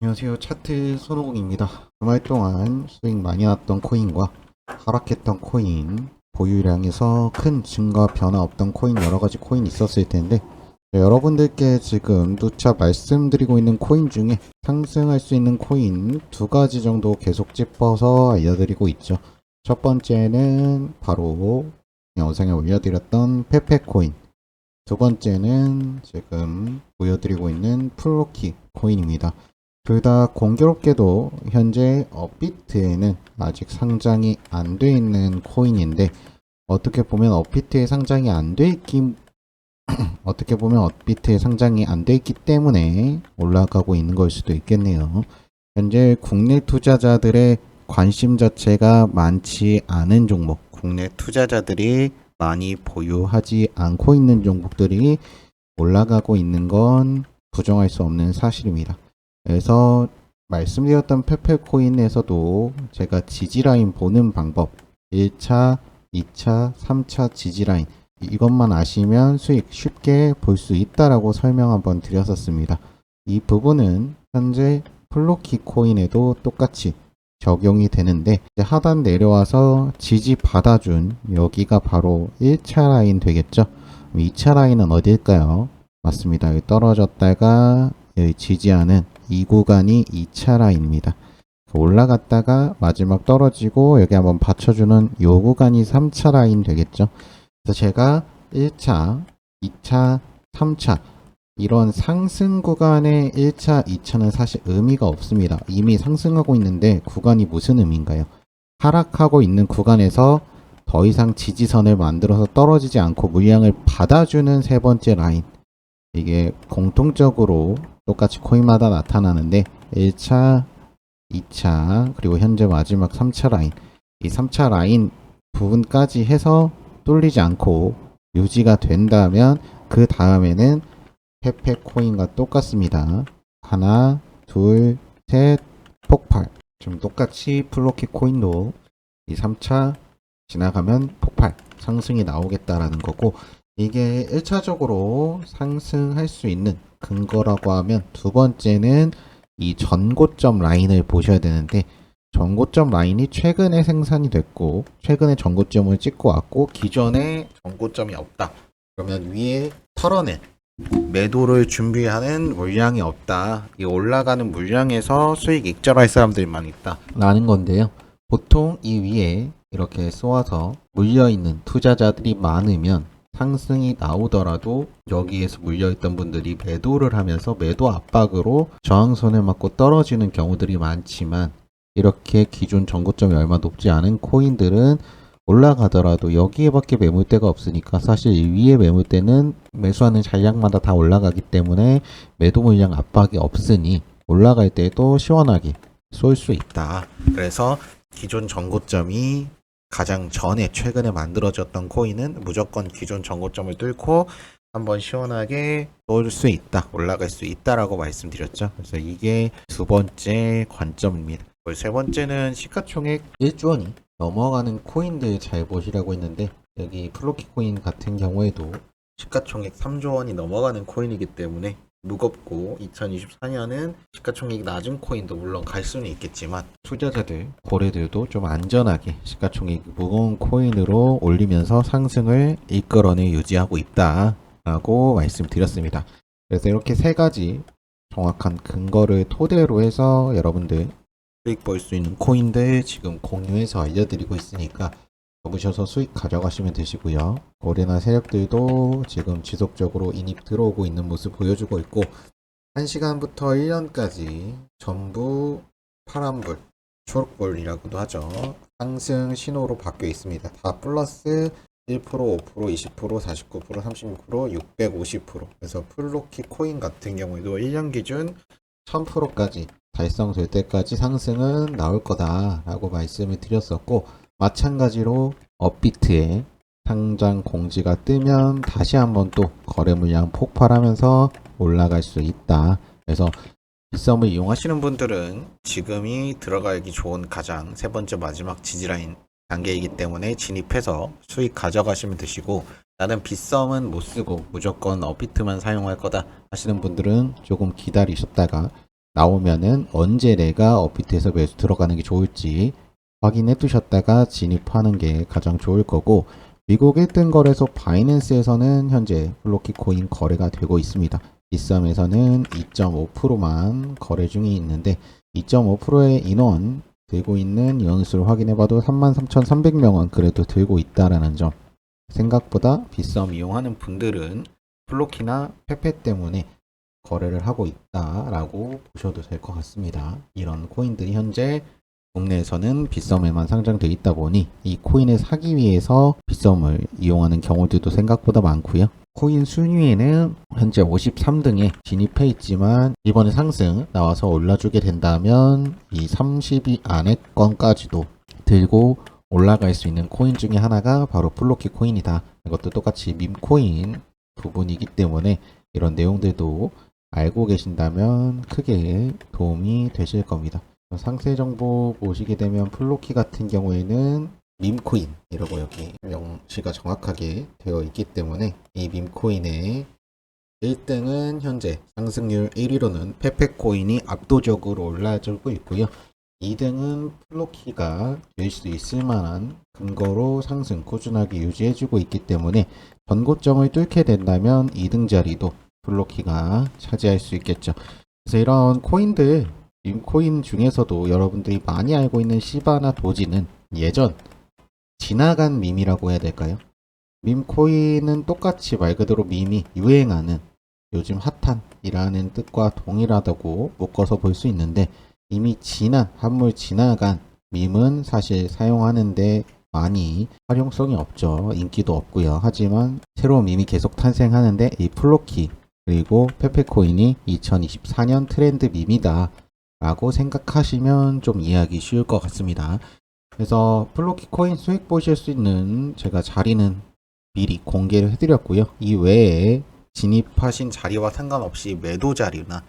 안녕하세요. 차트 손오공입니다. 주말 동안 수익 많이 났던 코인과 하락했던 코인, 보유량에서 큰 증가 변화 없던 코인 여러 가지 코인 있었을 텐데 네, 여러분들께 지금 누차 말씀드리고 있는 코인 중에 상승할 수 있는 코인 두 가지 정도 계속 짚어서 알려드리고 있죠. 첫 번째는 바로 영상에 올려드렸던 페페코인 두 번째는 지금 보여드리고 있는 플로키 코인입니다. 둘다 공교롭게도 현재 업비트에는 아직 상장이 안 돼 있는 코인인데 어떻게 보면 업비트에 상장이 안 돼 있기 어떻게 보면 업비트에 상장이 안 돼 있기 때문에 올라가고 있는 걸 수도 있겠네요. 현재 국내 투자자들의 관심 자체가 많지 않은 종목, 국내 투자자들이 많이 보유하지 않고 있는 종목들이 올라가고 있는 건 부정할 수 없는 사실입니다. 그래서 말씀드렸던 페페코인에서도 제가 지지라인 보는 방법 1차, 2차, 3차 지지라인 이것만 아시면 수익 쉽게 볼 수 있다라고 설명 한번 드렸었습니다. 이 부분은 현재 플로키 코인에도 똑같이 적용이 되는데 하단 내려와서 지지 받아준 여기가 바로 1차 라인 되겠죠. 2차 라인은 어딜까요? 맞습니다. 여기 떨어졌다가 여기 지지하는 이 구간이 2차 라인입니다. 올라갔다가 마지막 떨어지고 여기 한번 받쳐주는 이 구간이 3차 라인 되겠죠. 그래서 제가 1차, 2차, 3차 이런 상승 구간의 1차, 2차는 사실 의미가 없습니다. 이미 상승하고 있는데 구간이 무슨 의미인가요? 하락하고 있는 구간에서 더 이상 지지선을 만들어서 떨어지지 않고 물량을 받아주는 세 번째 라인. 이게 공통적으로 똑같이 코인마다 나타나는데 1차, 2차, 그리고 현재 마지막 3차 라인. 이 3차 라인 부분까지 해서 뚫리지 않고 유지가 된다면 그 다음에는 페페 코인과 똑같습니다. 하나, 둘, 셋, 폭발. 지금 똑같이 플로키 코인도 이 3차 지나가면 폭발, 상승이 나오겠다라는 거고 이게 1차적으로 상승할 수 있는 근거라고 하면 두 번째는 이 전고점 라인을 보셔야 되는데 전고점 라인이 최근에 생산이 됐고 최근에 전고점을 찍고 왔고 기존에 전고점이 없다. 그러면 위에 털어낸 매도를 준비하는 물량이 없다. 이 올라가는 물량에서 수익 익절할 사람들만 있다. 라는 건데요. 보통 이 위에 이렇게 쏘아서 물려있는 투자자들이 많으면 상승이 나오더라도 여기에서 물려있던 분들이 매도를 하면서 매도 압박으로 저항선을 맞고 떨어지는 경우들이 많지만 이렇게 기존 전고점이 얼마 높지 않은 코인들은 올라가더라도 여기에밖에 매물대가 없으니까 사실 이 위에 매물대는 매수하는 잔량마다 다 올라가기 때문에 매도 물량 압박이 없으니 올라갈 때도 시원하게 쏠 수 있다. 그래서 기존 전고점이 가장 전에 최근에 만들어졌던 코인은 무조건 기존 전고점을 뚫고 한번 시원하게 쏠수 있다, 올라갈 수 있다라고 말씀드렸죠. 그래서 이게 두 번째 관점입니다. 세 번째는 시가총액 1조 원이 넘어가는 코인들 잘 보시라고 했는데 여기 플로키 코인 같은 경우에도 시가총액 3조 원이 넘어가는 코인이기 때문에 무겁고 2024년은 시가총액이 낮은 코인도 물론 갈 수는 있겠지만 투자자들 고래들도 좀 안전하게 시가총액이 무거운 코인으로 올리면서 상승을 이끌어내 유지하고 있다라고 말씀드렸습니다. 그래서 이렇게 세 가지 정확한 근거를 토대로 해서 여러분들 수익 볼수 있는 코인들 지금 공유해서 알려드리고 있으니까 접으셔서 수익 가져가시면 되시고요. 거래나 세력들도 지금 지속적으로 인입 들어오고 있는 모습 보여주고 있고 1시간부터 1년까지 전부 파란불, 초록불이라고도 하죠. 상승 신호로 바뀌어 있습니다. 다 플러스 1%, 5%, 20%, 49%, 36%, 650%. 그래서 플로키 코인 같은 경우에도 1년 기준 1000%까지 달성될 때까지 상승은 나올 거다라고 말씀을 드렸었고 마찬가지로 업비트에 상장 공지가 뜨면 다시 한번 또 거래 물량 폭발하면서 올라갈 수 있다. 그래서 빗썸을 이용하시는 분들은 지금이 들어가기 좋은 가장 세 번째 마지막 지지라인 단계이기 때문에 진입해서 수익 가져가시면 되시고 나는 빗썸은 못 쓰고 무조건 업비트만 사용할 거다 하시는 분들은 조금 기다리셨다가 나오면은 언제 내가 업비트에서 매수 들어가는 게 좋을지 확인해 두셨다가 진입하는 게 가장 좋을 거고 미국 1등 거래소 바이낸스에서는 현재 플로키 코인 거래가 되고 있습니다. 비썸에서는 2.5%만 거래 중에 있는데 2.5%의 인원 들고 있는 인원수를 확인해 봐도 33,300명은 그래도 들고 있다라는 점. 생각보다 비썸 이용하는 분들은 플로키나 페페 때문에 거래를 하고 있다라고 보셔도 될 것 같습니다. 이런 코인들이 현재 국내에서는 빗썸에만 상장되어 있다 보니 이 코인을 사기 위해서 빗썸을 이용하는 경우들도 생각보다 많고요. 코인 순위에는 현재 53등에 진입해 있지만 이번에 상승 나와서 올라주게 된다면 이 30위 안에권까지도 들고 올라갈 수 있는 코인 중에 하나가 바로 플로키 코인이다. 이것도 똑같이 밈코인 부분이기 때문에 이런 내용들도 알고 계신다면 크게 도움이 되실 겁니다. 상세 정보 보시게 되면 플로키 같은 경우에는 밈코인이라고 여기 명시가 정확하게 되어 있기 때문에 이 밈코인의 1등은 현재 상승률 1위로는 페페코인이 압도적으로 올라주고 있고요. 2등은 플로키가 될 수 있을 만한 근거로 상승 꾸준하게 유지해주고 있기 때문에 전고점을 뚫게 된다면 2등 자리도 플로키가 차지할 수 있겠죠. 그래서 이런 코인들, 밈코인 중에서도 여러분들이 많이 알고 있는 시바나 도지는 예전 지나간 밈이라고 해야 될까요? 밈코인은 똑같이 말 그대로 밈이 유행하는 요즘 핫한이라는 뜻과 동일하다고 묶어서 볼 수 있는데 이미 지난, 한물 지나간 밈은 사실 사용하는데 많이 활용성이 없죠. 인기도 없고요. 하지만 새로운 밈이 계속 탄생하는데 이 플로키 그리고 페페코인이 2024년 트렌드 밈이다 라고 생각하시면 좀 이해하기 쉬울 것 같습니다. 그래서 플로키 코인 수익 보실 수 있는 제가 자리는 미리 공개를 해드렸고요. 이 외에 진입하신 자리와 상관없이 매도 자리나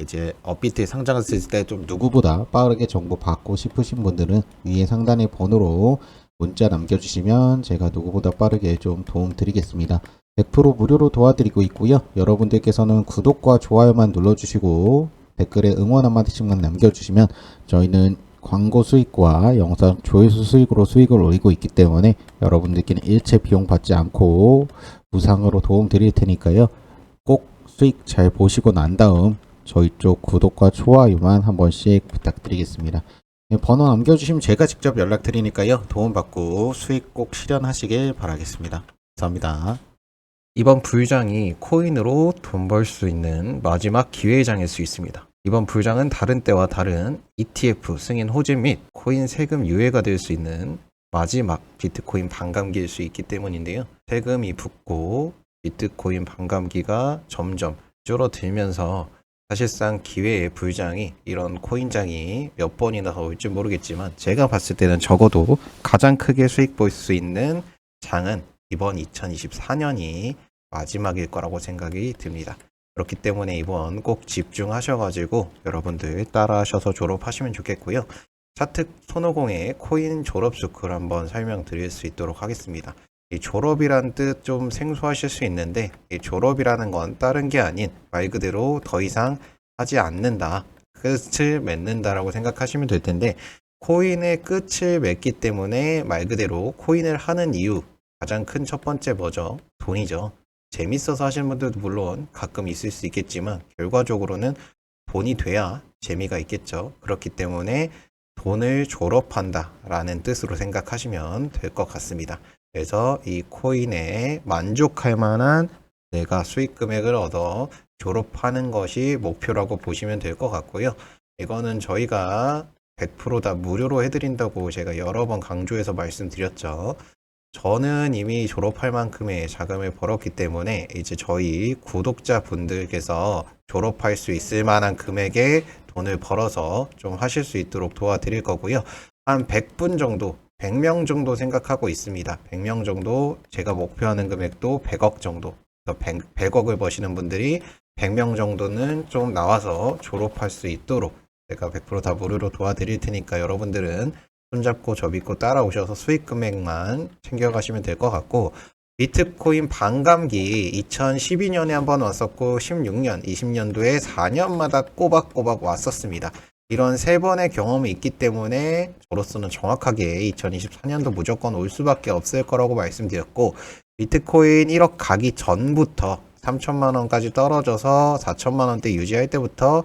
이제 업비트에 상장했을 때 좀 누구보다 빠르게 정보 받고 싶으신 분들은 위에 상단의 번호로 문자 남겨주시면 제가 누구보다 빠르게 좀 도움 드리겠습니다. 100% 무료로 도와드리고 있고요. 여러분들께서는 구독과 좋아요만 눌러주시고 댓글에 응원 한마디씩만 남겨주시면 저희는 광고 수익과 영상 조회수 수익으로 수익을 올리고 있기 때문에 여러분들께는 일체 비용 받지 않고 무상으로 도움 드릴 테니까요. 꼭 수익 잘 보시고 난 다음 저희 쪽 구독과 좋아요만 한 번씩 부탁드리겠습니다. 네, 번호 남겨주시면 제가 직접 연락드리니까요. 도움받고 수익 꼭 실현하시길 바라겠습니다. 감사합니다. 이번 불장이 코인으로 돈 벌 수 있는 마지막 기회장일 수 있습니다. 이번 불장은 다른 때와 다른 ETF 승인 호재 및 코인 세금 유예가 될 수 있는 마지막 비트코인 반감기일 수 있기 때문인데요. 세금이 붙고 비트코인 반감기가 점점 줄어들면서 사실상 기회의 불장이 이런 코인장이 몇 번이나 더 올지 모르겠지만 제가 봤을 때는 적어도 가장 크게 수익 볼 수 있는 장은 이번 2024년이 마지막일 거라고 생각이 듭니다. 그렇기 때문에 이번 꼭 집중하셔가지고 여러분들 따라하셔서 졸업하시면 좋겠고요. 차특 손오공의 코인 졸업 스쿨 한번 설명드릴 수 있도록 하겠습니다. 이 졸업이란 뜻 좀 생소하실 수 있는데 이 졸업이라는 건 다른 게 아닌 말 그대로 더 이상 하지 않는다. 끝을 맺는다라고 생각하시면 될 텐데 코인의 끝을 맺기 때문에 말 그대로 코인을 하는 이유 가장 큰 첫 번째 뭐죠? 돈이죠. 재밌어서 하시는 분들도 물론 가끔 있을 수 있겠지만 결과적으로는 돈이 돼야 재미가 있겠죠. 그렇기 때문에 돈을 졸업한다 라는 뜻으로 생각하시면 될 것 같습니다. 그래서 이 코인에 만족할 만한 내가 수익 금액을 얻어 졸업하는 것이 목표라고 보시면 될 것 같고요. 이거는 저희가 100%다 무료로 해드린다고 제가 여러 번 강조해서 말씀드렸죠. 저는 이미 졸업할 만큼의 자금을 벌었기 때문에 이제 저희 구독자분들께서 졸업할 수 있을 만한 금액의 돈을 벌어서 좀 하실 수 있도록 도와드릴 거고요. 한 100분 정도, 100명 정도 생각하고 있습니다. 100명 정도 제가 목표하는 금액도 100억 정도. 100, 100억을 버시는 분들이 100명 정도는 좀 나와서 졸업할 수 있도록 제가 100%다 무료로 도와드릴 테니까 여러분들은 손잡고 저 믿고 따라오셔서 수익 금액만 챙겨가시면 될 것 같고 비트코인 반감기 2012년에 한번 왔었고 16년, 20년도에 4년마다 꼬박꼬박 왔었습니다. 이런 세 번의 경험이 있기 때문에 저로서는 정확하게 2024년도 무조건 올 수밖에 없을 거라고 말씀드렸고 비트코인 1억 가기 전부터 3천만 원까지 떨어져서 4천만 원대 유지할 때부터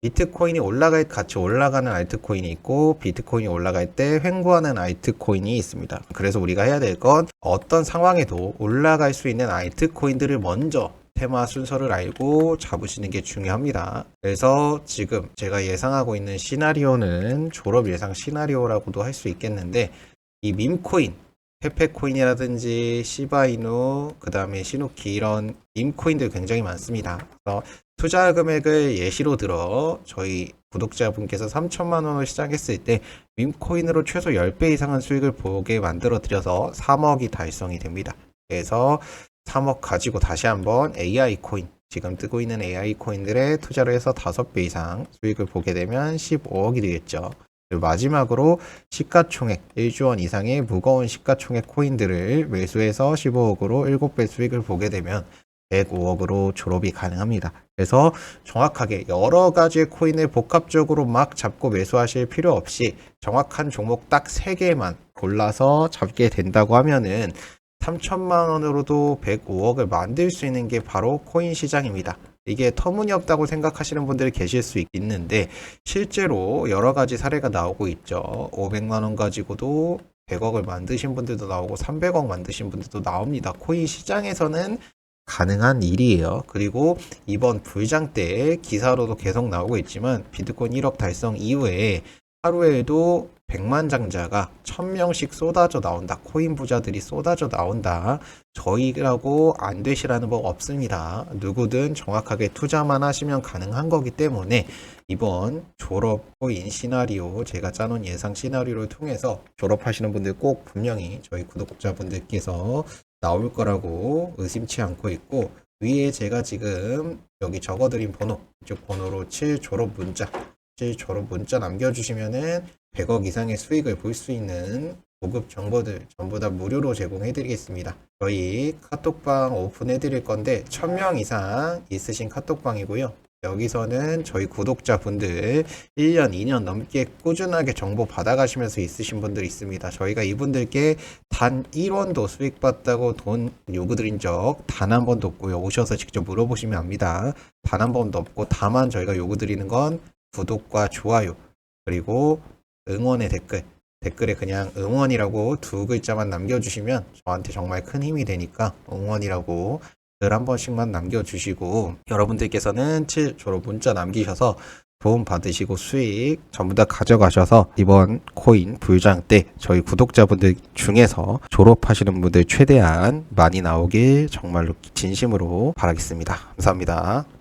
비트코인이 올라갈 같이 올라가는 알트코인이 있고 비트코인이 올라갈 때 횡보하는 알트코인이 있습니다. 그래서 우리가 해야 될 건 어떤 상황에도 올라갈 수 있는 알트코인들을 먼저 테마 순서를 알고 잡으시는 게 중요합니다. 그래서 지금 제가 예상하고 있는 시나리오는 졸업 예상 시나리오라고도 할 수 있겠는데 이 밈코인 페페코인이라든지 시바이누, 그 다음에 시누키 이런 밈코인들 굉장히 많습니다. 그래서 투자 금액을 예시로 들어 저희 구독자분께서 3천만 원을 시작했을 때 밈코인으로 최소 10배 이상의 수익을 보게 만들어 드려서 3억이 달성이 됩니다. 그래서 3억 가지고 다시 한번 AI 코인 지금 뜨고 있는 AI 코인들에 투자를 해서 5배 이상 수익을 보게 되면 15억이 되겠죠. 마지막으로 시가총액 1조 원 이상의 무거운 시가총액 코인들을 매수해서 15억으로 7배 수익을 보게 되면 105억으로 졸업이 가능합니다. 그래서 정확하게 여러 가지의 코인을 복합적으로 막 잡고 매수하실 필요 없이 정확한 종목 딱 3개만 골라서 잡게 된다고 하면은 3천만 원으로도 105억을 만들 수 있는 게 바로 코인 시장입니다. 이게 터무니없다고 생각하시는 분들이 계실 수 있- 있는데 실제로 여러 가지 사례가 나오고 있죠. 500만 원 가지고도 100억을 만드신 분들도 나오고 300억 만드신 분들도 나옵니다. 코인 시장에서는 가능한 일이에요. 그리고 이번 불장 때 기사로도 계속 나오고 있지만 비트코인 1억 달성 이후에 하루에도 100만 장자가 1000명씩 쏟아져 나온다. 코인 부자들이 쏟아져 나온다. 저희라고 안 되시라는 법 없습니다. 누구든 정확하게 투자만 하시면 가능한 거기 때문에 이번 졸업 코인 시나리오 제가 짜놓은 예상 시나리오를 통해서 졸업하시는 분들 꼭 분명히 저희 구독자분들께서 나올 거라고 의심치 않고 있고 위에 제가 지금 여기 적어드린 번호 이쪽 번호로 7 졸업 문자 7 졸업 문자 남겨주시면은 100억 이상의 수익을 볼 수 있는 고급 정보들 전부 다 무료로 제공해 드리겠습니다. 저희 카톡방 오픈해 드릴 건데 1000명 이상 있으신 카톡방이고요. 여기서는 저희 구독자분들 1년, 2년 넘게 꾸준하게 정보 받아가시면서 있으신 분들 있습니다. 저희가 이분들께 단 1원도 수익 봤다고 돈 요구드린 적 단 한 번도 없고요. 오셔서 직접 물어보시면 압니다. 단 한 번도 없고 다만 저희가 요구드리는 건 구독과 좋아요 그리고 응원의 댓글 댓글에 그냥 응원이라고 두 글자만 남겨주시면 저한테 정말 큰 힘이 되니까 응원이라고 글한 번씩만 남겨주시고 여러분들께서는 7 졸업 문자 남기셔서 도움 받으시고 수익 전부 다 가져가셔서 이번 코인 불장 때 저희 구독자분들 중에서 졸업하시는 분들 최대한 많이 나오길 정말로 진심으로 바라겠습니다. 감사합니다.